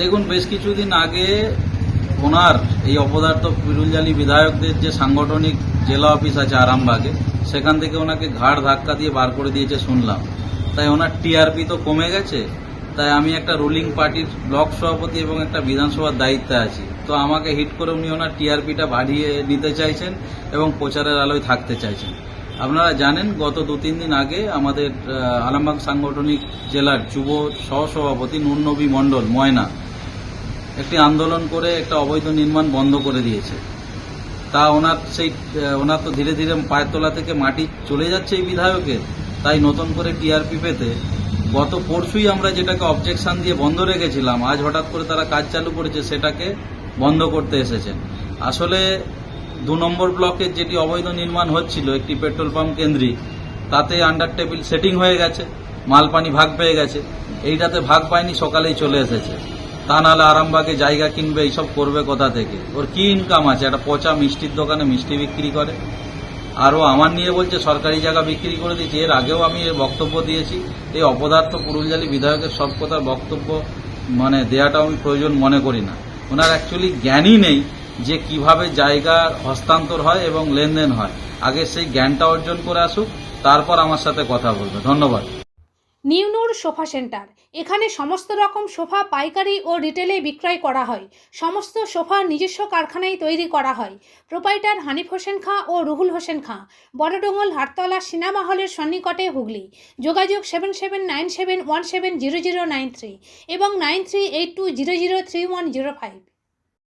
দেখুন, বেশ কিছুদিন আগে ওনার এই অপদার্থ পিরুলজালি বিধায়কদের যে সাংগঠনিক জেলা অফিস আছে আরামবাগে, সেখান থেকে ওনাকে ঘাড় ধাক্কা দিয়ে বার করে দিয়েছে শুনলাম। তাই ওনার টিআরপি তো কমে গেছে, তাই আমি একটা রুলিং পার্টির ব্লক সভাপতি এবং একটা বিধানসভার দায়িত্বে আছি। তো আমাকে হিট করে উনি ওনার টিআরপিটা বাড়িয়ে নিতে চাইছেন এবং প্রচারের আলোয় থাকতে চাইছেন। আপনারা জানেন গত দু তিন দিন আগে আমাদের আহ, আরামবাগ সাংগঠনিক জেলার যুব সহসভাপতি নুরনবী মণ্ডল ময়না একটি আন্দোলন করে একটা অবৈধ নির্মাণ বন্ধ করে দিয়েছে। তা ওনার সেই ওনার তো ধীরে ধীরে পায়ের তলা থেকে মাটি চলে যাচ্ছে এই বিধায়কের। তাই নতুন করে টিআরপি পেতে গত পরশুই আমরা যেটাকে অবজেকশন দিয়ে বন্ধ রেখেছিলাম আজ হঠাৎ করে তারা কাজ চালু করেছে সেটাকে বন্ধ করতে এসেছেন। আসলে দু নম্বর ব্লকের যেটি অবৈধ নির্মাণ হচ্ছিল, একটি পেট্রোল পাম্প কেন্দ্রিক, তাতে আন্ডার টেবিল সেটিং হয়ে গেছে মাল পানি ভাগ পেয়ে গেছে, এইটাতে ভাগ পায়নি, সকালেই চলে এসেছে। তা নাহলে আরামবাগে জায়গা কিনবে, এইসব করবে কোথা থেকে? ওর কি ইনকাম আছে? একটা পচা মিষ্টির দোকানে মিষ্টি বিক্রি করে। আরও আমার নিয়ে বলছে, সরকারি জায়গা বিক্রি করে দিয়েছে। এর আগেও আমি এর বক্তব্য দিয়েছি। এই অপদার্থ পুরুলজালি বিধায়কের সব কথার বক্তব্য মানে দেওয়াটা আমি প্রয়োজন মনে করি না। ওনার অ্যাকচুয়ালি জ্ঞানই নেই যে কীভাবে জায়গা হস্তান্তর হয় এবং লেনদেন হয়। আগে সেই জ্ঞানটা অর্জন করে আসুক, তারপর আমার সাথে কথা বলবে। ধন্যবাদ। নিউনুর সোফা সেন্টার। এখানে সমস্ত রকম সোফা পাইকারি ও রিটেলে বিক্রয় করা হয়। সমস্ত সোফা নিজস্ব কারখানায় তৈরি করা হয়। প্রোপাইটার হানিফ হোসেন খাঁ ও রুহুল হোসেন খাঁ। বড়ডোঙ্গল হাটতলা সিনেমা হলের সন্নিকটে হুগলি। যোগাযোগ seven seven nine seven one seven zero zero nine three এবং nine three eight two zero zero three one zero five.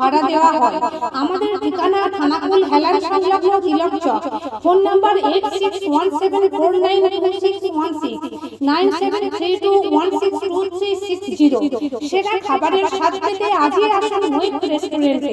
ভাড়া দেওয়া হয়। আমাদের ঠিকানা থানাকুল সংলগ্ন Tilak Chak. Phone number eight six one seven four nine one seven three two one six two three six zero খাবারের পেতে আজই আসুন রেস্টুরেন্টে